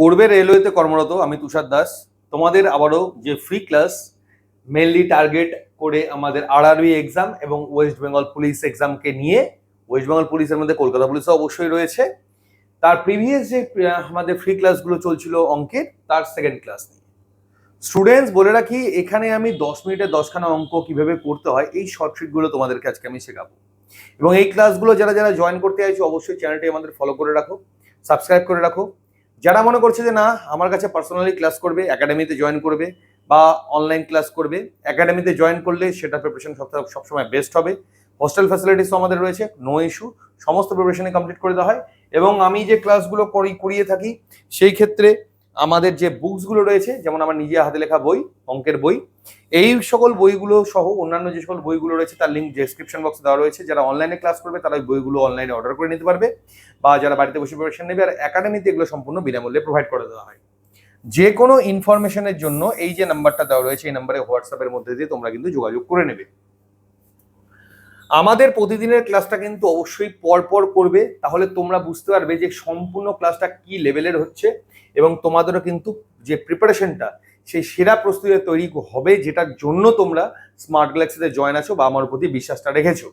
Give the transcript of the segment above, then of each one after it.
পূর্বে রেলওয়েতে কর্মরত আমি তুষার দাস। তোমাদের আবারও যে ফ্রি ক্লাস মেনলি টার্গেট করে আমাদের আরআরবি এক্সাম এবং ওয়েস্ট বেঙ্গল পুলিশ এক্সামকে নিয়ে ওয়েস্ট বেঙ্গল পুলিশের মধ্যে কলকাতা পুলিশও অবশ্যই রয়েছে। তার প্রিভিয়াস যে আমাদের ফ্রি ক্লাসগুলো চলছিল অঙ্কের, তার সেকেন্ড ক্লাস নিয়ে। স্টুডেন্টস বলে রাখি, এখানে আমি দশ মিনিটে দশখানা অঙ্ক কীভাবে করতে হয়, এই শর্ট ট্রিকগুলো তোমাদেরকে আজকে আমি শেখাবো। এবং এই ক্লাসগুলো যারা যারা জয়েন করতে চাইছো, অবশ্যই চ্যানেলটি আমাদের ফলো করে রাখো সাবস্ক্রাইব করে রাখো। যারা মনে করছে যে না, আমার কাছে পার্সোনালি ক্লাস করবে একাডেমিতে জয়েন করবে বা অনলাইন ক্লাস করবে একাডেমিতে জয়েন করলে সেটা প্রিপারেশন সবসময় বেস্ট হবে। হোস্টেল ফ্যাসিলিটিসও আমাদের রয়েছে নো ইস্যু সমস্ত প্রিপারেশনে কমপ্লিট করে দেওয়া হয়। এবং আমি যে ক্লাসগুলো করি, করিয়ে থাকি, সেই ক্ষেত্রে আমাদের যে বুকসগুলো রয়েছে, যেমন আমার নিজে হাতে লেখা বই, অঙ্কের বই, এই সকল বইগুলো সহ অন্যান্য যে সকল বইগুলো রয়েছে, তার লিঙ্ক ডেসক্রিপশন বক্সে দেওয়া রয়েছে। যারা অনলাইনে ক্লাস করবে, তারা ওই বইগুলো অনলাইনে অর্ডার করে নিতে পারবে বা যারা বাড়িতে বসে প্রিপারেশন নেবে, আর একাডেমিতে এগুলো সম্পূর্ণ বিনামূল্যে প্রোভাইড করে দেওয়া হয়। যে কোনো ইনফরমেশনের জন্য এই যে নাম্বারটা দেওয়া রয়েছে, এই নাম্বারে হোয়াটসঅ্যাপের মধ্যে দিয়ে তোমরা কিন্তু যোগাযোগ করে নেবে। আমাদের প্রতিদিনের ক্লাসটা কিন্তু অবশ্যই পর পর করবে, তাহলে তোমরা বুঝতে পারবে যে সম্পূর্ণ ক্লাসটা কি লেভেলের হচ্ছে। এবং তোমাদেরও কিন্তু যে প্রিপারেশনটা সেই সেরা প্রস্তুতি তৈরি হবে যেটার জন্য তোমরা স্মার্ট গ্যালাক্সিতে জয়েন আছো বা আমার প্রতি বিশ্বাসটা রেখেছো।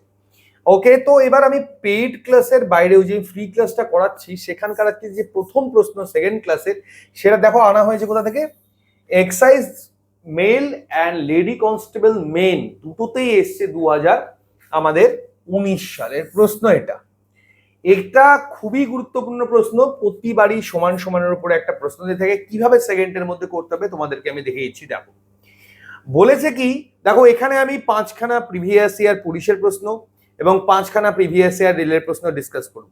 ওকে তো এবার আমি পেইড ক্লাসের বাইরেও যে ফ্রি ক্লাসটা করাচ্ছি, সেখানকার আজকে যে প্রথম প্রশ্ন সেকেন্ড ক্লাসের সেটা দেখো আনা হয়েছে কোথা থেকে? Excise male and lady constable main দুটোতেই এসছে দু হাজার আমাদের উনিশ সালের প্রশ্ন এটা। এটা খুবই গুরুত্বপূর্ণ প্রশ্ন, প্রতিবারই সমান সমানের উপরে একটা প্রশ্ন দিয়ে থাকে, কীভাবে সেকেন্ডের মধ্যে করতে হবে তোমাদেরকে আমি দেখে দেখো। বলেছে কি, দেখো, এখানে আমি পাঁচখানা প্রিভিয়াস ইয়ার পুলিশের প্রশ্ন এবং পাঁচখানা প্রিভিয়াস ইয়ার রেলের প্রশ্ন ডিসকাস করব।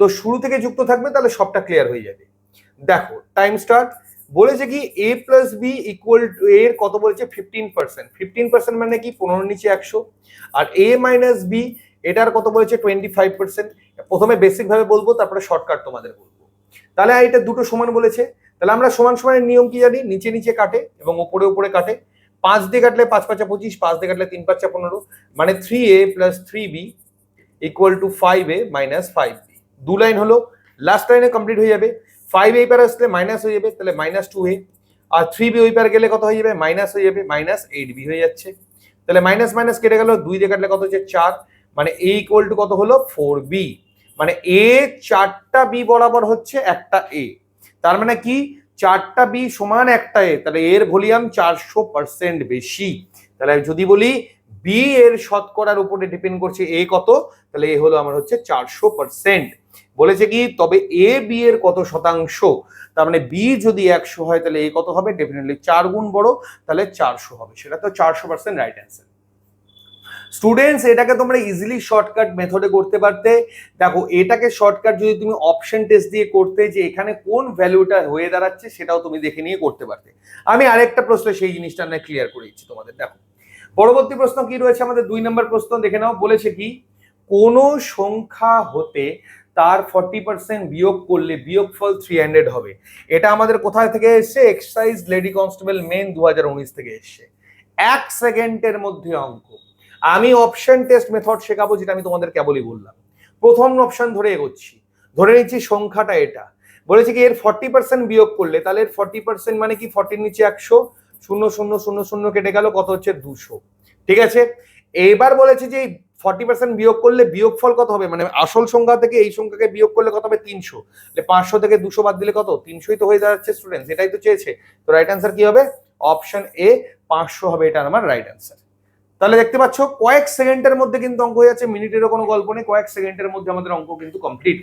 তো শুরু থেকে যুক্ত থাকবে, তাহলে সবটা ক্লিয়ার হয়ে যাবে। দেখো টাইম স্টার্ট বলেছে কি A plus B equal to এর কত বলেছে? ফিফটিন পার্সেন্ট ফিফটিন পার্সেন্ট মানে কি? পনেরো নিচে একশো। আর এ মাইনাস বি এটার কত বলেছে? টোয়েন্টি ফাইভ পার্সেন্ট প্রথমে বেসিক ভাবে বলব, তারপরে শর্টকাট তোমাদের বলব। তাহলে এটা দুটো সমান বলেছে। তাহলে আমরা সমান সমানের নিয়ম কি জানি? নিচে নিচে কাটে এবং ওপরে উপরে কাটে। পাঁচ দিয়ে কাটলে পাঁচ পাঁচা পঁচিশ, পাঁচ দিয়ে কাটলে তিন পাঁচা পনেরো। মানে three A plus three B equal to five A minus five B দু লাইন হলো লাস্ট লাইনে কমপ্লিট হয়ে যাবে। ফাইভ এই পার আসলে মাইনাস হয়ে যাবে, তাহলে মাইনাস টু এ আর থ্রি বি ওই পার গেলে কত হয়ে যাবে? মাইনাস হয়ে যাবে মাইনাস এইট বি হয়ে যাচ্ছে। তাহলে মাইনাস মাইনাস কেটে গেল, দুই দিয়ে কাটলে কত হচ্ছে? চার। মানে এ ইকুয়াল টু কত হলো? ফোর বি মানে এ চারটা বি বরাবর হচ্ছে একটা এ তার মানে কি? চারটা বি সমান একটা এ তাহলে এর ভলিউম চারশো পার্সেন্ট বেশি। তাহলে যদি বলি বি এর শতকরার উপরে ডিপেন্ড করছে এ কত? তাহলে এ হলো আমার হচ্ছে চারশো পার্সেন্ট বলেছে কি? তবে এ বি এর কত শতাংশ? তার মানে বি যদি একশো হয়, তাহলে এ কত হবে? ডেফিনেটলি চার গুণ বড়, তাহলে চারশো হবে। সেটা তো চারশো পার্সেন্ট রাইট অ্যান্সার স্টুডেন্টস এটাকে তোমরা ইজিলি শর্টকাট মেথডে করতে পারতে। দেখো, এটাকে শর্টকাট যদি তুমি অপশন টেস্ট দিয়ে করতে যে এখানে কোন ভ্যালুটা হয়ে দাঁড়াচ্ছে, সেটাও তুমি দেখে নিয়ে করতে পারতে। আমি আরেকটা প্রশ্ন সেই জিনিসটা না ক্লিয়ার করে দিচ্ছি তোমাদের, দেখো। পরবর্তী প্রশ্ন কি রয়েছে আমাদের? দুই নম্বর প্রশ্ন দেখে নাও, বলেছে কি, কোন সংখ্যা হতে তার ফর্টি পার্সেন্ট বিয়োগ করলে বিয়োগফল থ্রি হান্ড্রেড হবে। এটা আমাদের কোথায় থেকে এসছে? এক্সারসাইজ লেডি কনস্টেবল মেন দু হাজার উনিশ থেকে এসছে। এক সেকেন্ডের মধ্যে অঙ্ক। আমি অপশন টেস্ট মেথড শেখাবো যেটা আমি তোমাদের কেবলই বললাম। প্রথম অপশন ধরে এগোচ্ছি। ধরে নিচ্ছি সংখ্যাটা এটা। বলেছে কি, এর ফর্টি পার্সেন্ট বিয়োগ করলে, তাহলে এর ফর্টি পার্সেন্ট মানে কি ফর্টির নিচে একশো, শূন্য শূন্য শূন্য শূন্য কেটে গেল, কত হচ্ছে দুশো। ঠিক আছে? এবার বলেছে যে ফর্টি পার্সেন্ট বিয়োগ করলে বিয়োগফল কত হবে? মানে আসল সংখ্যা থেকে এই সংখ্যাকে বিয়োগ করলে কত হবে? তিনশো। পাঁচশো থেকে দুশো বাদ দিলে কত? তিনশোই তো হয়ে যাচ্ছে স্টুডেন্টস এটাই তো চেয়েছে। তো রাইট অ্যান্সার কি হবে? অপশন এ পাঁচশো হবে এটা আমার রাইট অ্যান্সার তাহলে দেখতে পাচ্ছ, কয়েক সেকেন্ডের মধ্যে কিন্তু অঙ্ক হয়ে যাচ্ছে, মিনিটেরও কোনো গল্প নেই, কয়েক সেকেন্ডের মধ্যে আমাদের অঙ্ক কিন্তু কমপ্লিট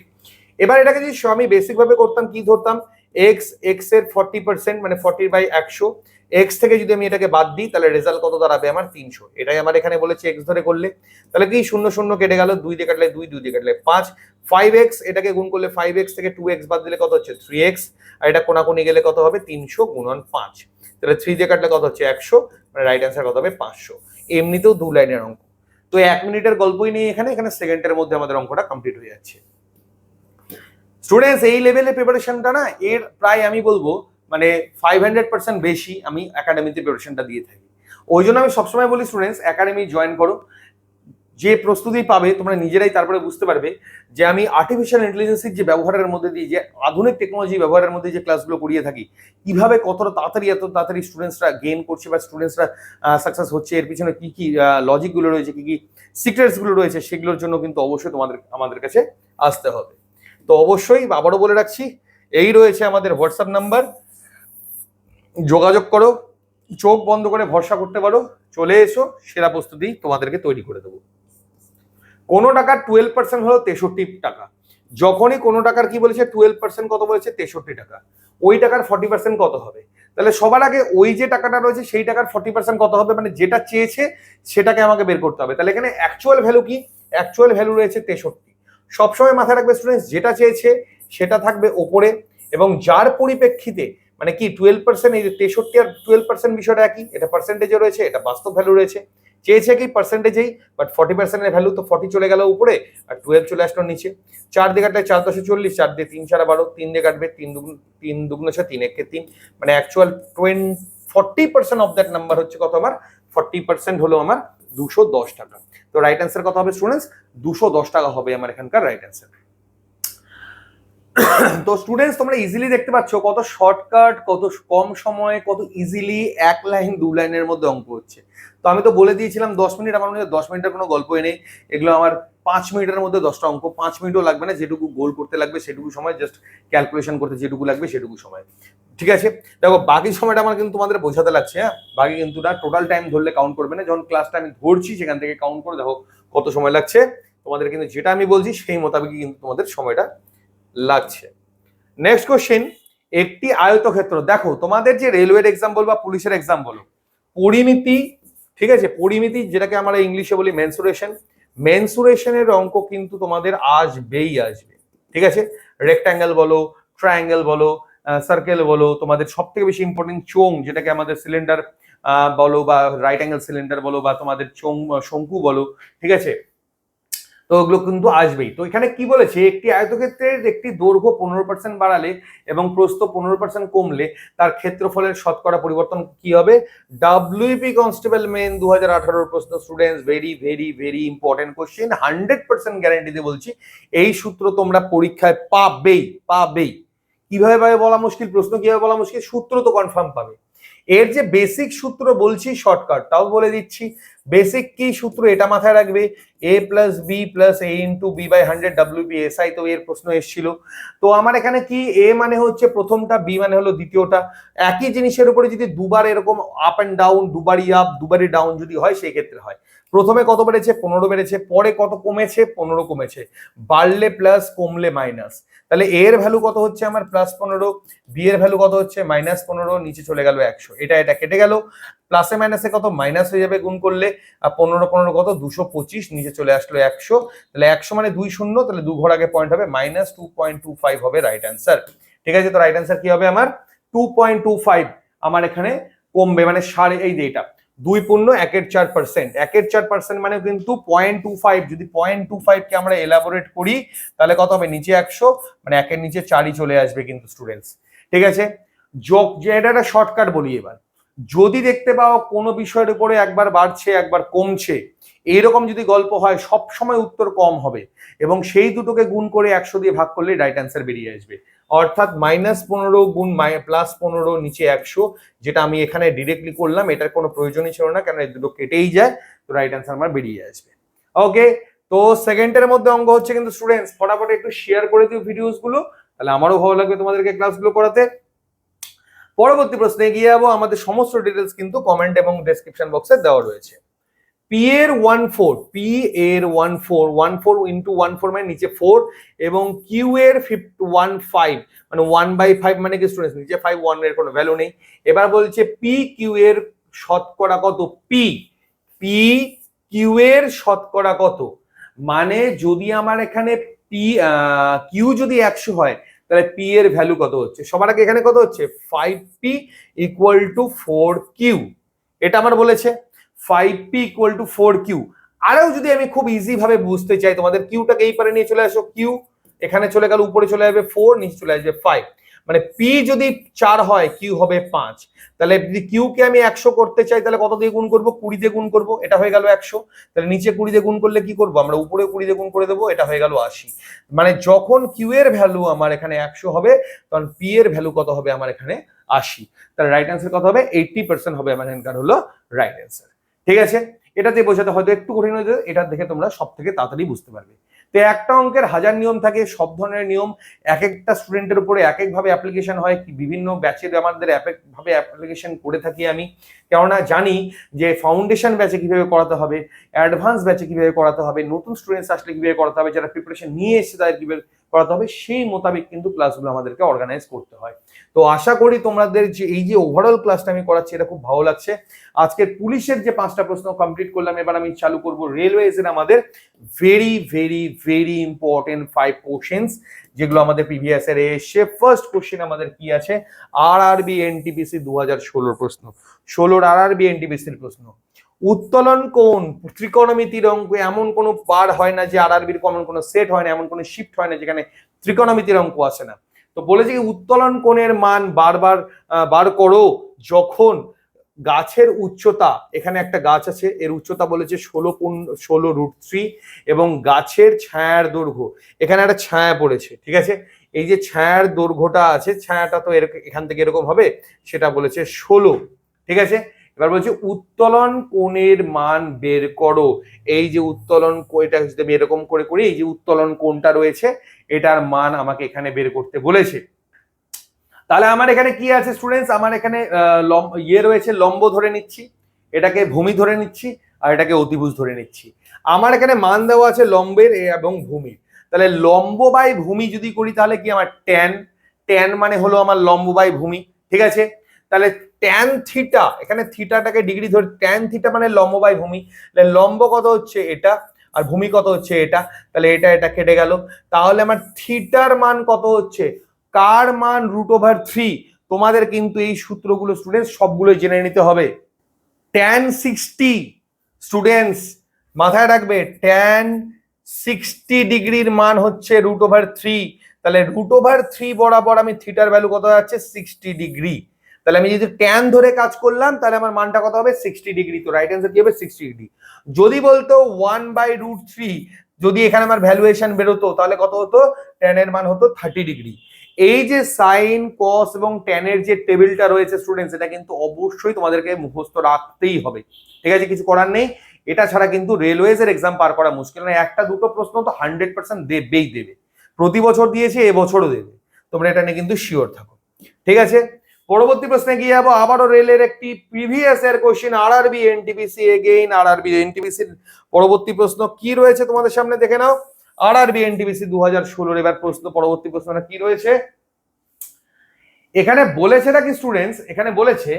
এবার এটাকে যদি আমি বেসিক ভাবে করতাম, কি ধরতাম? এক্স এক্সের ফর্টি পার্সেন্ট মানে ফর্টি বাই একশো এক্স থেকে যদি আমি এটাকে বাদ দিই, তাহলে রেজাল্ট কত দাঁড়াবে? আমার তিনশো। এটাই আমার এখানে বলেছে এক্স ধরে করলে। তাহলে কি? শূন্য শূন্য কেটে গেল, দুই দিয়ে কাটলে দুই দুই দিয়ে কাটলে পাঁচ। ফাইভ এক্স এটাকে গুণ করলে ফাইভ এক্স থেকে টু এক্স বাদ দিলে কত হচ্ছে? থ্রি এক্স আর এটা কোনাকুনি গেলে কত হবে? তিনশো গুণন পাঁচ। তাহলে থ্রি দিয়ে কাটলে কত হচ্ছে? একশো। মানে রাইট অ্যান্সার কত হবে? পাঁচশো। এমনিতেও দু লাইনের অঙ্ক। তো এক মিনিটের গল্পই নেই এখানে এখানে সেকেন্ডের মধ্যে আমাদের অঙ্কটা কমপ্লিট হয়ে যাচ্ছে। স্টুডেন্টস এই লেভেলের প্রিপারেশনটা না, এর প্রায় আমি বলব মানে ফাইভ হান্ড্রেড পার্সেন্ট বেশি আমি একাডেমিতে প্রিপারেশনটা দিয়ে থাকি। ওই জন্য আমি সবসময় বলি স্টুডেন্টস একাডেমি জয়েন করো। যে প্রস্তুতি পাবে তোমরা নিজেরাই তারপরে বুঝতে পারবে যে আমি আর্টিফিশিয়াল ইন্টেলিজেন্সের যে ব্যবহারের মধ্যে দিয়ে, যে আধুনিক টেকনোলজি ব্যবহারের মধ্যে যে ক্লাসগুলো করিয়ে থাকি, কীভাবে কতটা তাড়াতাড়ি, এত তাড়াতাড়ি স্টুডেন্টসরা গেইন করছে বা স্টুডেন্টসরা সাকসেস হচ্ছে, এর পিছনে কি কি লজিকগুলো রয়েছে, কি কি সিক্রেটসগুলো রয়েছে, সেগুলোর জন্য কিন্তু অবশ্যই তোমাদের, আমাদের কাছে আসতে হবে। তো অবশ্যই আবারও বলে রাখছি, এই রয়েছে আমাদের হোয়াটসঅ্যাপ নাম্বার যোগাযোগ করো, চোখ বন্ধ করে ভরসা করতে পারো, চলে এসো, সেরা প্রস্তুতি তোমাদেরকে তৈরি করে দেবো। কোনো টাকার টুয়েলভ পার্সেন্ট হলো তেষট্টি টাকা। যখনই কোনো টাকার কি বলেছে টুয়েলভ পার্সেন্ট কত বলেছে, তেষট্টি টাকা। ওই টাকার ফর্টি পার্সেন্ট কত হবে? তাহলে সবার আগে ওই যে টাকাটা রয়েছে, সেই টাকার ফর্টি পার্সেন্ট কত হবে? মানে যেটা চেয়েছে, সেটাকে আমাকে বের করতে হবে। তাহলে এখানে অ্যাকচুয়াল ভ্যালু কি? অ্যাকচুয়াল ভ্যালু রয়েছে তেষট্টি। সবসময় মাথায় রাখবে স্টুডেন্টস যেটা চেয়েছে, সেটা থাকবে ওপরে। এবং যার পরিপ্রেক্ষিতে মানে কি টুয়েলভ পার্সেন্ট এই যে তেষট্টি আর টুয়েলভ পার্সেন্ট বিষয়টা একই, এটা পার্সেন্টেজে রয়েছে, এটা বাস্তব ভ্যালু রয়েছে। চেয়েছে কি পার্সেন্টেজেই বাট ফর্টি পার্সেন্টের ভ্যালু তো ফর্টি চলে গেল উপরে, আর টুয়েলভ চলে আসলো নিচে। চার দিয়ে কাটলে চার দশে চল্লিশ, চার দিয়ে তিন চার বারো, তিন দিয়ে কাটবে তিন দুগুণ তিন দুগুণ হচ্ছে তিন, একে তিন। মানে actual twenty forty percent of that number হচ্ছে কত আমার? ফর্টি পার্সেন্ট হলো আমার দুশো দশ টাকা। তো রাইট অ্যান্সার কত হবে স্টুডেন্টস দুশো দশ টাকা হবে আমার এখানকার রাইট অ্যান্সার তো স্টুডেন্টস তোমরা ইজিলি দেখতে পাচ্ছ কত শর্টকাট কত কম সময়ে, কত ইজিলি এক লাইন দু লাইনের মধ্যে অঙ্ক হচ্ছে। তো আমি তো বলে দিয়েছিলাম দশ মিনিট, আমার হয় দশ মিনিটের কোনো গল্পই নেই। এগুলো আমার পাঁচ মিনিটের মধ্যে দশটা অঙ্ক, পাঁচ মিনিটও লাগবে না, যেটুকু গোল করতে লাগবে সেটুকু সময় জাস্ট ক্যালকুলেশন করতে যেটুকু লাগবে সেটুকু সময়। ঠিক আছে? দেখো, বাকি সময়টা আমার কিন্তু তোমাদের বোঝাতে লাগছে হ্যাঁ? বাকি কিন্তু না টোটাল টাইম ধরলে কাউন্ট করবে না। যখন ক্লাসটা আমি ধরছি, সেখান থেকে কাউন্ট করে দেখো কত সময় লাগছে। তোমাদের কিন্তু যেটা আমি বলছি, সেই মোতাবেকই কিন্তু তোমাদের সময়টা লাগছে। নেক্সট কোশ্চেন একটি আয়তক্ষেত্র। দেখো, তোমাদের যে রেলওয়ের এক্সাম বা পুলিশের এক্সাম বলো, পরিমিতি, ঠিক আছে, পরিমিতি যেটাকে আমরা ইংলিশে বলি মেনসুরেশন মেনসুরেশনের অঙ্ক কিন্তু তোমাদের আসবেই আসবে। ঠিক আছে? রেক্ট্যাঙ্গেল বলো ট্রায়াঙ্গেল বলো সার্কেল বলো, তোমাদের সব থেকে বেশি ইম্পর্টেন্ট চোং যেটাকে আমাদের সিলিন্ডার বলো বা রাইট অ্যাঙ্গেল সিলিন্ডার বলো বা তোমাদের চোং শঙ্কু বলো, ঠিক আছে? তো ওগুলো কিন্তু আসবেই। তো এখানে কি বলেছে? একটি আয়তক্ষেত্রের একটি দৈর্ঘ্য পনেরো পার্সেন্ট বাড়ালে এবং প্রস্থ পনেরো পার্সেন্ট কমলে তার ক্ষেত্রফলের শতকরা পরিবর্তন কি হবে? ডাব্লিউপি কনস্টেবল মেন দু হাজার আঠারোর প্রশ্ন students very very very important question hundred percent guarantee দিয়ে বলছি, এই সূত্র তোমরা পরীক্ষায় পাবেই পাবেই। কীভাবে পাবে বলা মুশকিল? প্রশ্ন কীভাবে বলা মুশকিল? সূত্র তো কনফার্ম পাবে। এর যে বেসিক সূত্র বলছি শর্টকাট তাও বলে দিচ্ছি। বেসিক কি সূত্র এটা মাথায় রাখবে? A plus B plus A into B by hundred W B S I তো এর প্রশ্ন এসেছিল। তো আমার এখানে কি এ মানে হচ্ছে প্রথমটা বি মানে হলো দ্বিতীয়টা। একই জিনিসের উপরে যদি দুবার এরকম আপ অ্যান্ড ডাউন দুবারই আপ দুবারই ডাউন যদি হয় সেই ক্ষেত্রে হয়। প্রথমে কত বেড়েছে? পনেরো বেড়েছে। পরে কত কমেছে? পনেরো কমেছে। বাড়লে প্লাস কমলে মাইনাস তাহলে এর ভ্যালু কত হচ্ছে আমার? প্লাস পনেরো। বি এর ভ্যালু কত হচ্ছে? মাইনাস পনেরো। নিচে চলে গেল একশো। এটা এটা কেটে গেল। প্লাসে মাইনাসে কত? মাইনাস হয়ে যাবে গুণ করলে। পনেরো পনেরো কত? দুশো পঁচিশ। নিচে চলে আসলো একশো। তাহলে একশো মানে দুই শূন্য। তাহলে দু ঘর আগে পয়েন্ট হবে। Minus two point two five হবে রাইট অ্যান্সার ঠিক আছে? তো রাইট অ্যান্সার কি হবে আমার? টু পয়েন্ট টু ফাইভ আমার এখানে কমবে। মানে সাড়ে এই যে এটা। দুই পূর্ণ, একের চার পার্সেন্ট একের চার পার্সেন্ট মানে কিন্তু পয়েন্ট টু ফাইভ যদি পয়েন্ট টু ফাইভকে আমরা এলাবোরেট করি, তাহলে কত হবে? নিচে একশো মানে একের নিচে চারই চলে আসবে কিন্তু স্টুডেন্টস ঠিক আছে? যোগ, যে এটা একটা শর্টকাট বলি এবার। যদি দেখতে পাও কোনো বিষয়ের উপরে একবার বাড়ছে, একবার কমছে, এইরকম যদি গল্প হয় সব সময় উত্তর কম হবে এবং সেই দুটোকে গুণ করে একশো দিয়ে ভাগ করলে রাইট অ্যান্সার বেরিয়ে আসবে। অর্থাৎ মাইনাস পনেরো গুণ প্লাস পনেরো নিচে একশো, যেটা আমি এখানে ডিরেক্টলি করলাম, এটার কোনো প্রয়োজনই ছিল না কেন এই দুটো কেটেই যায়, তো রাইট অ্যান্সার আমার বেরিয়ে আসবে। ওকে তো সেকেন্ডের মধ্যে অঙ্গ হচ্ছে কিন্তু স্টুডেন্টস ফটাফট একটু শেয়ার করে দিও ভিডিওসগুলো, তাহলে আমারও ভালো লাগবে তোমাদেরকে ক্লাসগুলো করাতে। পরবর্তী প্রশ্নে এগিয়ে যাব। আমাদের সমস্ত ডিটেলস কিন্তু কমেন্ট এবং ডেসক্রিপশন বক্সে দেওয়া রয়েছে। পি এর ওয়ান ফোর পি এর one four one four into one four মানে নিচে ফোর এবং কিউ এর ফিফট ওয়ান ফাইভ মানে ওয়ান বাই ফাইভ মানে কি স্টুডেন্টস নিচে ফাইভ ওয়ানের কোনো ভ্যালু নেই। এবার বলছে পি কিউ এর শতকরা কত? পি পি কিউ এর শতকরা কত? মানে যদি আমার এখানে পি কিউ যদি একশো হয় তাহলে পি এর ভ্যালু কত হচ্ছে? সবার আগে এখানে কত হচ্ছে? Five P equal to four Q এটা আমার বলেছে five P equal to four Q আরও যদি আমি খুব ইজি ভাবে বুঝতে চাই, তোমাদের কিউটাকে এই পারে নিয়ে চলে আসো কিউ এখানে চলে গেল, উপরে চলে যাবে ফোর নিচে চলে আসবে ফাইভ মানে পি যদি চার হয় কিউ হবে পাঁচ। তাহলে যদি কিউ কে আমি একশো করতে চাই, তাহলে কত দিয়ে গুণ করব? কুড়ি দিয়ে গুণ করব, এটা হয়ে গেল একশো। তাহলে নিচে কুড়ি দিয়ে গুণ করলে কি করব? আমরা উপরে কুড়ি দিয়ে গুণ করে দেবো, এটা হয়ে গেল আশি। মানে যখন কিউ এর ভ্যালু আমার এখানে একশো হবে, তখন পি এর ভ্যালু কত হবে আমার এখানে আশি। তাহলে রাইট অ্যান্সার কত হবে? এইটটি পার্সেন্ট হবে আমার এখানকার হলো রাইট অ্যান্সার ঠিক আছে? এটাতে বোঝাতে হয়তো একটু কঠিন হয়ে এটা দেখে তোমরা সব থেকে তাড়াতাড়ি বুঝতে পারবে। তো একটা অঙ্কের হাজার নিয়ম থাকে, সব ধরনের নিয়ম। এক একটা স্টুডেন্টের উপরে এক একভাবে অ্যাপ্লিকেশন হয়, কি বিভিন্ন ব্যাচের আমাদের এক একভাবে অ্যাপ্লিকেশন করে থাকি আমি। কেননা জানি যে ফাউন্ডেশন ব্যাচে কীভাবে করাতে হবে অ্যাডভান্স ব্যাচে কীভাবে করাতে হবে, নতুন স্টুডেন্টস আসলে কীভাবে করাতে হবে, যারা প্রিপারেশন নিয়ে এসেছে তাদের কীভাবে করাতে হবে, সেই মোতাবেক কিন্তু ক্লাসগুলো আমাদেরকে অর্গানাইজ করতে হয়। তো আশা করি তোমাদের যে এই যে ওভারঅল ক্লাসটা আমি করাচ্ছি, এটা খুব ভালো লাগছে। আজকের পুলিশের যে পাঁচটা প্রশ্ন কমপ্লিট করলাম, এবার আমি চালু করব রেলওয়েজ এর আমাদের very very very important five questions যেগুলো আমাদের প্রিভিয়াস এর এসে ফার্স্ট কোশ্চেন আমাদের কি আছে? আর আরবি এনটিপিসি দু ষোলোর প্রশ্ন। ষোলোর আর আরবি এনটিপিসির প্রশ্ন। উত্তোলন কোণ ত্রিকোণমিতির অঙ্ক এমন কোনো বার হয় না যে আর আরবির এমন কোনো সেট হয় না, এমন কোনো শিফট হয় না যেখানে ত্রিকোণমিতির অঙ্ক আসে না। তো বলেছে উত্তোলন কোণের মান বারবার বার করো যখন গাছের উচ্চতা, এখানে একটা গাছ আছে, এর উচ্চতা বলেছে ষোলো পূর্ণ, ষোলো রুট থ্রি এবং গাছের ছায়ার দৈর্ঘ্য। এখানে একটা ছায়া পড়েছে, ঠিক আছে? এই যে ছায়ার দৈর্ঘ্যটা আছে, ছায়াটা তো এরকম এখান থেকে এরকম হবে, সেটা বলেছে ষোলো। ঠিক আছে? এবার বলছে উত্তোলন কোণের মান বের করো। এই যে উত্তোলন এটা যদি আমি এরকম করে করি, এই যে উত্তোলন কোণটা রয়েছে, এটার মান আমাকে এখানে বের করতে বলেছে। তাহলে আমার এখানে কি আছে স্টুডেন্টস আমার এখানে ইয়ে রয়েছে, লম্ব ধরে নিচ্ছি, এটাকে ভূমি ধরে নিচ্ছি, আর এটাকে অতিভুজ ধরে নিচ্ছি। আমার এখানে মান দেওয়া আছে লম্বের এবং ভূমির তাহলে লম্ব বাই ভূমি যদি করি, তাহলে কি আমার ট্যান ট্যান মানে হলো আমার লম্ব বাই ভূমি, ঠিক আছে? তাহলে ট্যান থিটা এখানে থিটাটাকে ডিগ্রি ধরে ট্যান থিটা মানে লম্ব বাই ভূমি। লম্ব কত হচ্ছে এটা? আর ভূমি কত হচ্ছে এটা? তাহলে এটা এটা কেটে গেল। তাহলে আমার থিটার মান কত হচ্ছে? কার মান রুট ওভার থ্রি তোমাদের কিন্তু এই সূত্রগুলো স্টুডেন্টস সবগুলো জেনে নিতে হবে। ট্যান সিক্সটি স্টুডেন্টস মাথায় রাখবে ট্যান সিক্সটি ডিগ্রির মান হচ্ছে রুট ওভার থ্রি তাহলে রুট ওভার থ্রি বরাবর আমি থিটার ভ্যালু কত যাচ্ছে সিক্সটি ডিগ্রি তাহলে আমি যদি ট্যান ধরে কাজ করলাম, তাহলে আমার মানটা কত হবে? সিক্সটি ডিগ্রি তো রাইট অ্যান্সার কি হবে? সিক্সটি ডিগ্রি যদি বলতো ওয়ান বাই রুট থ্রি যদি এখানে আমার ভ্যালুয়েশন বেরোতো, তাহলে কত হতো? ট্যানের মান হতো থার্টি ডিগ্রি এই যে সাইন কস এবং ট্যানের যে টেবিলটা রয়েছে স্টুডেন্টস এটা কিন্তু অবশ্যই তোমাদেরকে মুখস্থ রাখতেই হবে। ঠিক আছে? কিছু করার নেই। এটা ছাড়া কিন্তু রেলওয়েজ এর এক্সাম পার করা মুশকিল না একটা দুটো প্রশ্ন তো হান্ড্রেড পার্সেন্ট দেবেই দেবে। প্রতি বছর দিয়েছে, এবছরও দেবে। তোমরা এটা নিয়ে কিন্তু শিওর থাকো। ঠিক আছে? পরবর্তী প্রশ্নে গিয়ে যাব। আবারও রেলের একটি প্রিভিয়াস এর কোশ্চেন আর আরবি এনটিপিসি এগেইন আর আরবি এনটিপিসির পরবর্তী প্রশ্ন কি রয়েছে তোমাদের সামনে দেখে নাও। আর আরবি এনটিপিসি দু হাজার ষোলোর এবার প্রশ্ন, পরবর্তী প্রশ্নটা কি রয়েছে? এখানে বলেছে নাকি স্টুডেন্টস এখানে বলেছে,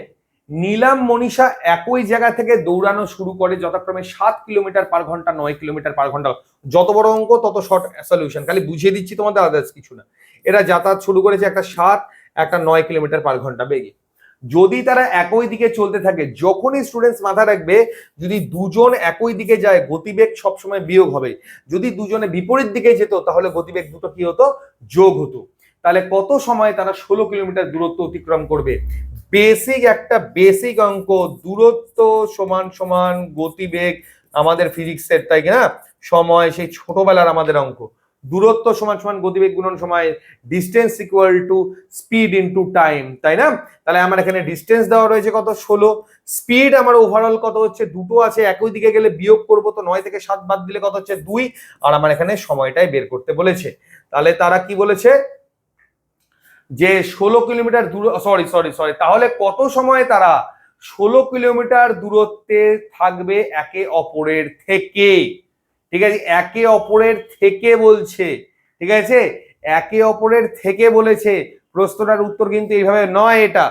নীলাম মনীষা একই জায়গা থেকে দৌড়ানো শুরু করে যথাক্রমে সাত কিলোমিটার পার ঘণ্টা, নয় কিলোমিটার পার ঘণ্টা। যত বড় অঙ্ক, তত শর্ট সলিউশন খালি বুঝিয়ে দিচ্ছি তোমাদের আদার্স কিছু না। এরা যাতায়াত শুরু করেছে একটা সাত একটা নয় কিলোমিটার পার ঘণ্টা বেগে। যদি তারা একই দিকে চলতে থাকে, যখনই স্টুডেন্টস মাথা রাখবে, যদি দুজন একই দিকে যায়, গতিবেগ সবসময় বিয়োগ হবে। যদি দুজনে বিপরীত দিকে যেত, তাহলে গতিবেগ দুটো কি হতো? যোগ হতো। তাহলে কত সময় তারা ষোলো কিলোমিটার দূরত্ব অতিক্রম করবে? বেসিক একটা বেসিক অঙ্ক, দূরত্ব সমান সমান, গতিবেগ, আমাদের ফিজিক্সের তাই না সময়, সেই ছোটবেলার আমাদের অঙ্ক। দূরত্ব সমান সমান গতিবেগ গুণন সময় distance equal to speed into time তাই না? তাহলে আমার এখানে ডিস্টেন্স দেওয়া রয়েছে কত? ষোলো। স্পিড আমার ওভারঅল কত হচ্ছে? দুটো আছে, একই দিকে গেলে বিয়োগ করব তো নয় থেকে সাত বাদ দিলে কত হচ্ছে? দুই। আর আমার এখানে সময়টাই বের করতে বলেছে। তাহলে তারা কি বলেছে? যে ষোলো কিলোমিটার দূর সরি সরি সরি তাহলে কত সময় তারা ষোলো কিলোমিটার দূরত্বে থাকবে একে অপরের থেকে? ঠিক আছে? একে অপরের থেকে বলছে ঠিক আছে? একে অপরের থেকে বলেছে। প্রশ্নটার উত্তর কিন্তু এইভাবে নয় এটা।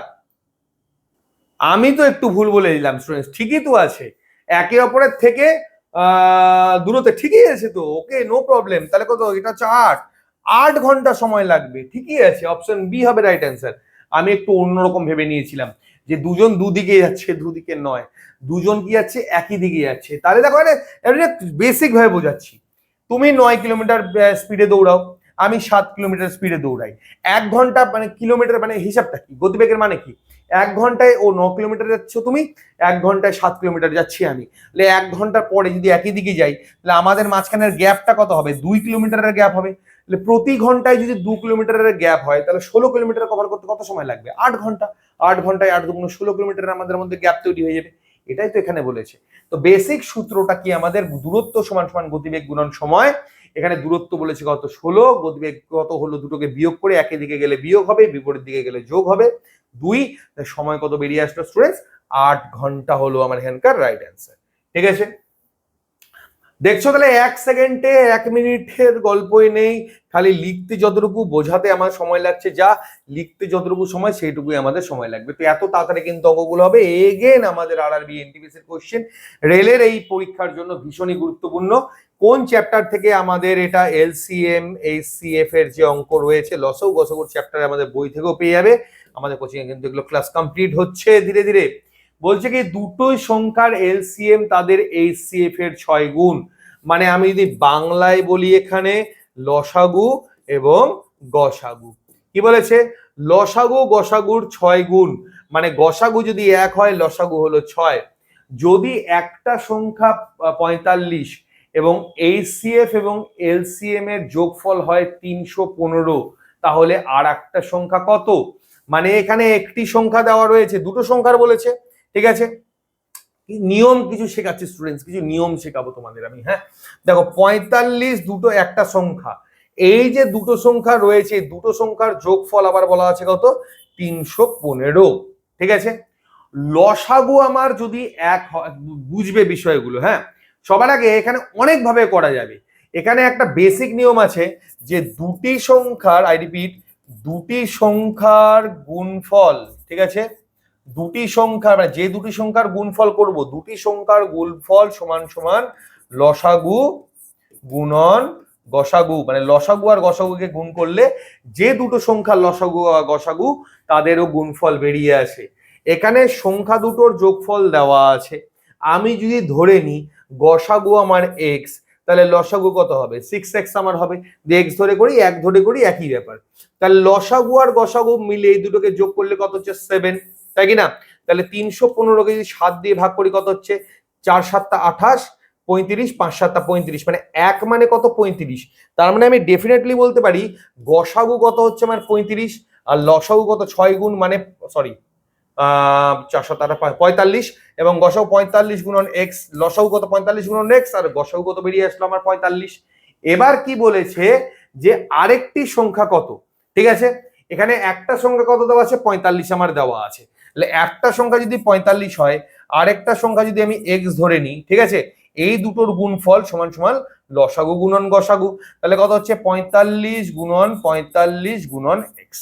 আমি তো একটু ভুল বলে দিলাম স্টুডেন্টস ঠিকই তো আছে। একে অপরের থেকে আহ, দূরত্বে ঠিকই আছে তো। ওকে নো প্রবলেম তাহলে কত? এটা হচ্ছে আট। আট ঘণ্টা সময় লাগবে। ঠিকই আছে। অপশন বি হবে রাইট অ্যান্সার আমি একটু অন্যরকম ভেবে নিয়েছিলাম। যে দুজন দুদিকে যাচ্ছে, দুদিকে নয়। দুজন কি যাচ্ছে? একই দিকে যাচ্ছে। তাহলে দেখো বেসিক ভাবে বোঝাচ্ছি। তুমি নয় কিলোমিটার স্পিডে দৌড়াও, আমি সাত কিলোমিটার স্পিডে দৌড়াই। এক ঘণ্টা মানে কিলোমিটার মানে হিসাবটা কি? গতিবেগের মানে কি? এক ঘন্টায় ও ন কিলোমিটার যাচ্ছ তুমি, এক ঘন্টায় সাত কিলোমিটার যাচ্ছি আমি। তাহলে এক ঘণ্টার পরে যদি একই দিকে যাই, তাহলে আমাদের মাঝখানের গ্যাপটা কত হবে? দুই কিলোমিটারের গ্যাপ হবে। তাহলে প্রতি ঘন্টায় যদি দু কিলোমিটারের গ্যাপ হয়, তাহলে ষোলো কিলোমিটার কভার করতে কত সময় লাগবে? আট ঘণ্টা। আট ঘন্টায় আট দুগুণ ষোলো কিলোমিটার আমাদের মধ্যে গ্যাপ তৈরি হয়ে যাবে। এটাই তো এখানে বলেছে। তো বেসিক সূত্রটা কি আমাদের? দূরত্ব সমান সমান গতিবেগ গুণন সময়। এখানে দূরত্ব বলেছে কত? ষোলো। গতিবেগ কত হলো? দুটোকে বিয়োগ করে একই দিকে গেলে বিয়োগ হবে, বিপরীত দিকে গেলে যোগ হবে। দুই, সময় কত বেরিয়ে আসলো? স্টুডেন্টস আট ঘণ্টা হলো আমার এখানকার রাইট অ্যান্সার ঠিক আছে? দেখছ তাহলে এক সেকেন্ডে এক মিনিটের গল্পই নেই, খালি লিখতে যতটুকু বোঝাতে আমার সময় লাগছে, যা লিখতে যতটুকু সময় সেইটুকুই আমাদের সময় লাগবে। তো এত তাড়াতাড়ি কিন্তু অঙ্কগুলো হবে। এগেন আমাদের আর আরবি এনটিপিসির কোশ্চেন রেলের এই পরীক্ষার জন্য ভীষণই গুরুত্বপূর্ণ। কোন চ্যাপ্টার থেকে আমাদের এটা এলসিএম এইচসিএফ এর যে অঙ্ক রয়েছে, লসৌ গসগর চ্যাপ্টার আমাদের বই থেকেও পেয়ে যাবে। আমাদের কোচিং এ কিন্তু এগুলো ক্লাস কমপ্লিট হচ্ছে ধীরে ধীরে। বলছে কি, দুটোই সংখ্যার এলসিএম তাদের এইচসিএফ এর ছয় গুণ। মানে আমি যদি বাংলায় বলি এখানে, লসাগু এবং গসাগু। কি বলেছে? লসাগু, গসাগুর ছয় গুণ। মানে গসাগু যদি এক হয়, লসাগু হলো ছয়। যদি একটা সংখ্যা পঁয়তাল্লিশ এবং এইচসিএফ এবং এলসিএম এর যোগফল হয় তিনশো পনেরো, তাহলে আর একটা সংখ্যা কত? মানে এখানে একটি সংখ্যা দেওয়া রয়েছে, দুটো সংখ্যার বলেছে। ঠিক আছে? নিয়ম কিছু শেখাচ্ছি স্টুডেন্টস কিছু নিয়ম শেখাবো তোমাদের আমি হ্যাঁ? দেখো, পঁয়তাল্লিশ দুটো একটা সংখ্যা। এই যে দুটো সংখ্যা রয়েছে দুটো সংখ্যার যোগফল আবার বলা আছে কত? তিনশো পনেরো। ঠিক আছে? লসাগু আমার যদি এক বুঝবে বিষয়গুলো হ্যাঁ? সবার আগে এখানে অনেকভাবে করা যাবে। এখানে একটা বেসিক নিয়ম আছে যে দুটি সংখ্যার আই রিপিট দুটি সংখ্যার গুণফল, ঠিক আছে? দুটি সংখ্যা মানে যে দুটি সংখ্যার গুণফল করব, দুটি সংখ্যার গুণফল সমান সমান লসাগু গুণন গসাগু মানে লসাগু আর গসাগুকে গুণ করলে যে দুটো সংখ্যা লসাগু আর গসাগু তাদেরও গুণফল বেরিয়ে আসে। এখানে সংখ্যা দুটোর যোগফল দেওয়া আছে। আমি যদি ধরে নিই, গসাগু আমার এক্স তাহলে লসাগু কত হবে? সিক্স এক্স আমার হবে। এক্স ধরে করি, এক ধরে করি, একই ব্যাপার। তাহলে লসাগু আর গসাগু মিলে এই দুটোকে যোগ করলে কত হচ্ছে? সেভেন তাই কি না তাহলে তিনশো পনেরোকে যদি সাত দিয়ে ভাগ করি কত হচ্ছে? চার সাতটা আঠাশ, পঁয়ত্রিশ, পাঁচ সাতটা পঁয়ত্রিশ মানে এক মানে কত? পঁয়ত্রিশ। তার মানে আমি ডেফিনেটলি বলতে পারি গসাগু কত হচ্ছে? আমার পঁয়ত্রিশ, আর লসাগু কত? ছয় গুণ মানে সরি চার সাত পঁয়তাল্লিশ, এবং গসাগু পঁয়তাল্লিশ গুণন এক্স লসাগু কত? পঁয়তাল্লিশ গুণন এক্স আর গসাগু কত বেরিয়ে আসলো আমার পঁয়তাল্লিশ। এবার কি বলেছে যে আরেকটি সংখ্যা কত? ঠিক আছে? এখানে একটা সংখ্যা কত দেওয়া আছে? পঁয়তাল্লিশ আমার দেওয়া আছে। তাহলে একটা সংখ্যা যদি পঁয়তাল্লিশ হয়, আরেকটা সংখ্যা যদি আমি এক্স ধরে নিই, ঠিক আছে? এই দুটোর গুণফল সমান সমান লসাগু গুণন গসাগু। তাহলে কত হচ্ছে? পঁয়তাল্লিশ গুণন পঁয়তাল্লিশ গুণন এক্স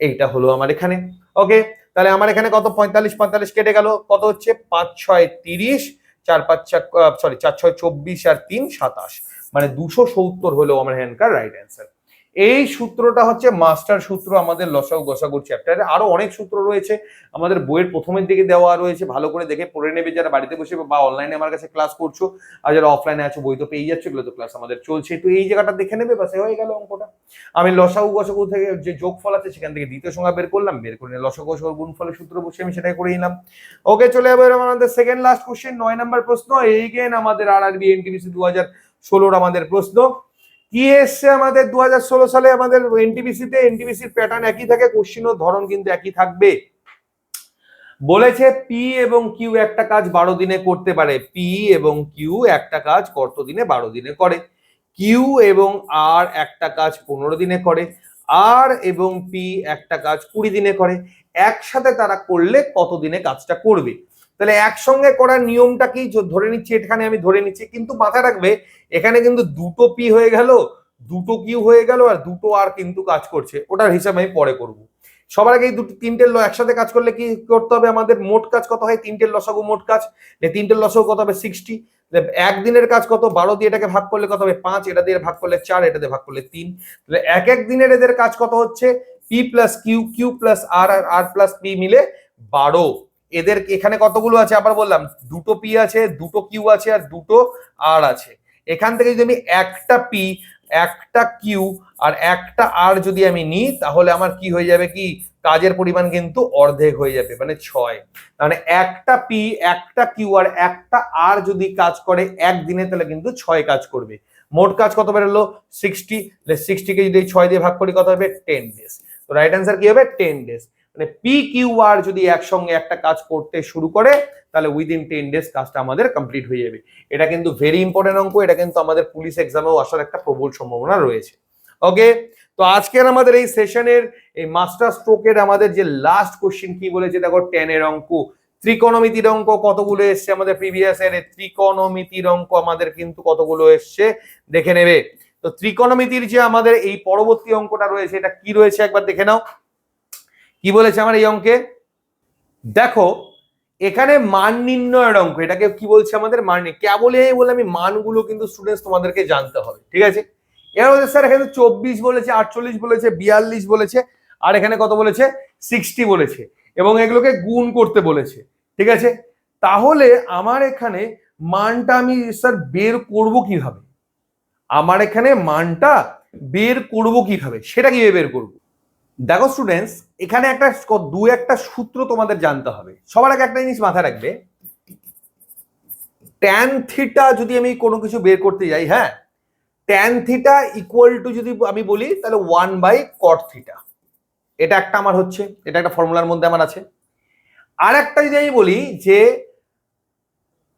এইটা হলো আমার এখানে। ওকে তাহলে আমার এখানে কত? পঁয়তাল্লিশ পঁয়তাল্লিশ কেটে গেল। কত হচ্ছে? পাঁচ ছয় তিরিশ, চার পাঁচ সরি চার ছয় চব্বিশ আর তিন সাতাশ। মানে দুশো সত্তর হলো আমার এখানকার রাইট অ্যান্সার এই সূত্রটা হচ্ছে মাস্টার সূত্র আমাদের লসাগু গসাগুর চ্যাপ্টারে আরও অনেক সূত্র রয়েছে। আমাদের বইয়ের প্রথমের দিকে দেওয়া রয়েছে, ভালো করে দেখে পড়ে নেবে যারা বাড়িতে বসে বা অনলাইনে আমার কাছে ক্লাস করছ। আর যারা অফলাইনে আছো, বই তো পেয়ে যাচ্ছে, এগুলো তো ক্লাস আমাদের চলছে। একটু এই জায়গাটা দেখে নেবে বাসে হয়ে গেল অঙ্কটা। আমি লসাগু গসাগু থেকে যে যোগফল আছে, সেখান থেকে দ্বিতীয় সংখ্যা বের করলাম, বের করে লসাগু গসাগুর গুণফলের সূত্র বসে আমি সেটাই করে নিলাম। ওকে চলে যাবে আমাদের সেকেন্ড লাস্ট কোশ্চেন নয় নাম্বার প্রশ্ন। এই গেন আমাদের আর আর আরবি এনটিভিসি দু হাজার ষোলোর আমাদের প্রশ্ন। কি এসছে আমাদের দু হাজার ষোলো সালে? আমাদের এনটিবিসিতে এনটিবিসির প্যাটার্ন একই থাকে কোশ্চিনের ধরন কিন্তু একই থাকবে। বলেছে পি এবং কিউ একটা কাজ বারো দিনে করতে পারে। পি এবং কিউ একটা কাজ কত দিনে? বারো দিনে করে। কিউ এবং আর একটা কাজ পনেরো দিনে করে। আর এবং পি একটা কাজ কুড়ি দিনে করে। একসাথে তারা করলে কত দিনে কাজটা করবে? তাহলে একসঙ্গে করার নিয়মটা কি? ধরে নিচ্ছি, এখানে আমি ধরে নিচ্ছি, কিন্তু মাথায় রাখবে, এখানে কিন্তু দুটো পি হয়ে গেল, দুটো কিউ হয়ে গেল, আর দুটো আর কিন্তু কাজ করছে। ওটার হিসাব আমি পরে করব। সবার আগে দুটো, তিনটের ল একসাথে কাজ করলে কি করতে হবে? আমাদের মোট কাজ কত হয়? তিনটের লসাগু মোট কাজ। তিনটের লসাগু কত হবে? সিক্সটি একদিনের কাজ কত? বারো দিয়ে এটাকে ভাগ করলে কত হবে? পাঁচ। এটা দিয়ে ভাগ করলে চার, এটা দিয়ে ভাগ করলে তিন। তাহলে এক এক দিনের এদের কাজ কত হচ্ছে? P plus Q Q plus R R R plus P মিলে বারো। এদের এখানে কতগুলো আছে? আবার বললাম, দুটো পি আছে, দুটো কিউ আছে আর দুটো আর আছে। এখান থেকে যদি আমি একটা পি একটা কিউ আর একটা আর যদি আমি নিই, তাহলে আমার কি হয়ে যাবে কি? কাজের পরিমাণ কিন্তু অর্ধেক হয়ে যাবে মানে ছয়। মানে একটা পি একটা কিউ আর একটা আর যদি কাজ করে একদিনে, তাহলে কিন্তু ছয় কাজ করবে। মোট কাজ কত বেরোলো? সিক্সটি সিক্সটিকে যদি ছয় দিয়ে ভাগ করি, কত হবে? টেন ডেজ তো রাইট অ্যান্সার কি হবে? টেন ডেজ মানে পি কিউ আর যদি একসঙ্গে একটা কাজ করতে শুরু করে, তাহলে উইদিন টেন ডেজ কাজটা আমাদের কমপ্লিট হয়ে যাবে। এটা কিন্তু ভেরি ইম্পর্টেন্ট অঙ্ক, এটা কিন্তু আমাদের পুলিশ এক্সামেও আসার একটা প্রবল সম্ভাবনা রয়েছে। ওকে তো আজকের আমাদের এই সেশনের এই মাস্টার স্ট্রোকের আমাদের যে লাস্ট কোশ্চেন কি বলেছে, দেখো টেনের অঙ্ক। ত্রিকোণমিতির অঙ্ক কতগুলো এসছে আমাদের প্রিভিয়াস এর? ত্রিকোণমিতির অঙ্ক আমাদের কিন্তু কতগুলো এসছে? দেখে নেবে। তো ত্রিকোণমিতির যে আমাদের এই পরবর্তী অঙ্কটা রয়েছে, এটা কি রয়েছে একবার দেখে নাও। কি বলেছে আমার এই অঙ্কে? দেখো, এখানে মান নির্ণয়ের অঙ্ক, এটাকে কি বলছে আমাদের? মান। কেবল এই বলে আমি মানগুলো কিন্তু স্টুডেন্টস তোমাদেরকে জানতে হবে, ঠিক আছে? এবার বলছে, স্যার, এখানে চব্বিশ বলেছে, আটচল্লিশ বলেছে, বিয়াল্লিশ বলেছে, আর এখানে কত বলেছে? সিক্সটি বলেছে, এবং এগুলোকে গুণ করতে বলেছে, ঠিক আছে? তাহলে আমার এখানে মানটা আমি, স্যার, বের করব কীভাবে? আমার এখানে মানটা বের করব কীভাবে? সেটা কীভাবে বের করব? দেখো স্টুডেন্টস এখানে একটা দু একটা সূত্র তোমাদের জানতে হবে। সবার আগে একটা জিনিস মাথায় রাখবে। ট্যান থিটা যদি আমি কোনো কিছু বের করতে যাই হ্যাঁ? ট্যান থিটা ইকুয়াল টু যদি আমি বলি, তাহলে ওয়ান বাই কট থিটা এটা একটা আমার হচ্ছে, এটা একটা ফর্মুলার মধ্যে আমার আছে। আর একটা যদি আমি বলি যে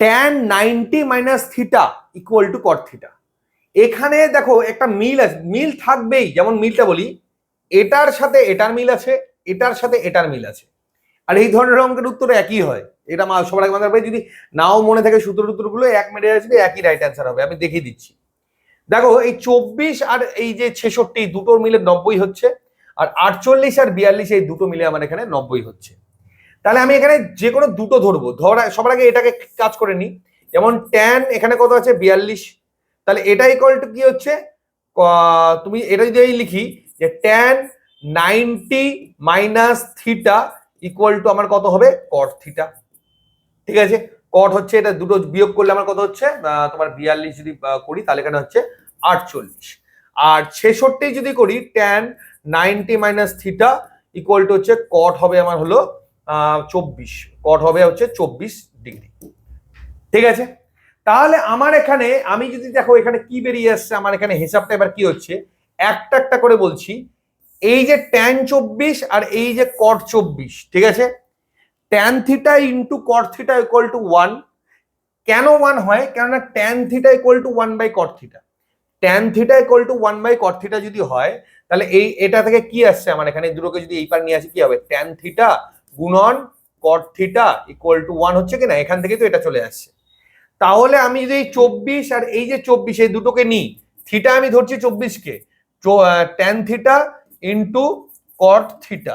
tan ninety minus theta equal to cot theta এখানে দেখো একটা মিল আছে, মিল থাকবেই, যেমন মিলটা বলি এটার সাথে এটার মিল আছে, এটার সাথে এটার মিল আছে। আর এই ধরনের অঙ্কের উত্তর একই হয়। এটা মা, সবার আগে মাথায় যদি নাও মনে থাকে সূত্র টুত্রগুলো এক মেরে আসবে একই রাইট অ্যান্সার হবে, আমি দেখিয়ে দিচ্ছি। দেখো, এই চব্বিশ আর এই যে ছেষট্টি, দুটোর মিলে নব্বই হচ্ছে, আর আটচল্লিশ আর বিয়াল্লিশ, এই দুটো মিলে আমার এখানে নব্বই হচ্ছে। তাহলে আমি এখানে যে কোনো দুটো ধরবো। ধরা, সবার আগে এটাকে কাজ করে নিই যেমন ট্যান এখানে কত আছে? বিয়াল্লিশ। তাহলে এটা ইকুয়াল টু কি হচ্ছে? তুমি, এটা যদি আমি লিখি যে tan ninety minus theta equal to আমার কত হবে? কট থিটা ঠিক আছে? কট হচ্ছে এটা দুটো বিয়োগ করলে আমার কত হচ্ছে? তোমার বিয়াল্লিশ যদি করি, তাহলে এখানে হচ্ছে আটচল্লিশ। আর ছেষট্টি যদি করি tan ninety minus theta equal to হচ্ছে কট হবে আমার হলো চব্বিশ। কট হবে হচ্ছে চব্বিশ ডিগ্রি ঠিক আছে? তাহলে আমার এখানে, আমি যদি দেখো এখানে কি বেরিয়ে আসছে, আমার এখানে হিসাবটা এবার কি হচ্ছে? একটা একটা করে বলছি। এই যে ট্যান চব্বিশ আর এই যে কট চব্বিশ, ঠিক আছে? Tan theta into cot theta equal to one কেন ওয়ান হয়? কেননা tan theta equal to one by cot theta tan theta equal to one by cot theta যদি হয়, তাহলে এই, এটা থেকে কি আসছে? আমার এখানে দুটোকে যদি এই পার নিয়ে আসি, কি হবে? ট্যান থিটা গুণন cot theta equal to one হচ্ছে কিনা? এখান থেকে তো এটা চলে আসছে। তাহলে আমি যদি এই চব্বিশ আর এই যে চব্বিশ, এই দুটোকে নিই থিটা আমি ধরছি চব্বিশকে। Tan theta into cot theta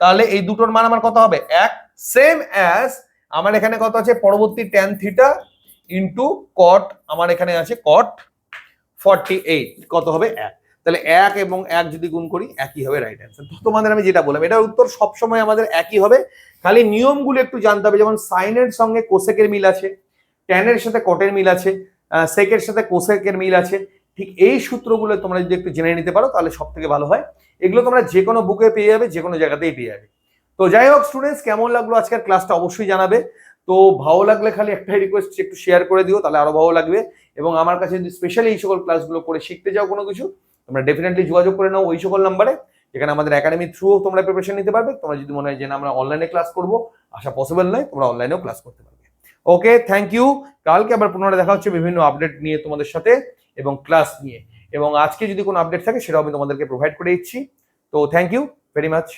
তাহলে এই দুটোর মান আমার কত হবে? এক। সেম অ্যাজ আমার এখানে কত আছে? পরবর্তী ট্যান থিটা ইন্টু কট আমার এখানে আছে কট ফর্টি এইট কত হবে? এক। তাহলে এক এবং এক যদি গুণ করি, একই হবে রাইট অ্যান্সার তোমাদের আমি যেটা বললাম, এটার উত্তর সবসময় আমাদের একই হবে। খালি নিয়মগুলো একটু জানতে হবে, যেমন সাইনের সঙ্গে কোসেকের মিল আছে ট্যানের সাথে কটের মিল আছে সেকের সাথে কোসেকের মিল আছে ঠিক এই সূত্রগুলো তোমরা যদি একটু জেনে নিতে পারো, তাহলে সব থেকে ভালো হয়। এগুলো তোমরা যে কোনো বুকে পেয়ে যাবে, যে কোনো জায়গাতেই পেয়ে যাবে। তো যাই হোক স্টুডেন্টস কেমন লাগল আজকের ক্লাসটা অবশ্যই জানাবে। তো ভালো লাগলে খালি একটাই রিকোয়েস্ট একটু শেয়ার করে দিও, তাহলে আরও ভালো লাগবে। এবং আমার কাছে যদি স্পেশালি এই সকল ক্লাসগুলো করে শিখতে যাও কোনো কিছু, তোমরা ডেফিনেটলি যোগাযোগ করে নাও ওই সকল নাম্বারে যেখানে আমাদের একাডেমি থ্রু তোমরা প্রিপারেশন নিতে পারবে। তোমরা যদি মনে হয় যে না, আমরা অনলাইনে ক্লাস করব আসা পসিবল নয়, তোমরা অনলাইনেও ক্লাস করতে পারবে। ওকে থ্যাংক ইউ কালকে আবার পুনরায় দেখা হচ্ছে বিভিন্ন আপডেট নিয়ে তোমাদের সাথে। এবং ক্লাস নিয়ে। এবং আজকে যদি কোনো আপডেট থাকে, সেটাও আমি তোমাদেরকে প্রোভাইড করে দিচ্ছি। তো থ্যাংক ইউ ভেরি মাচ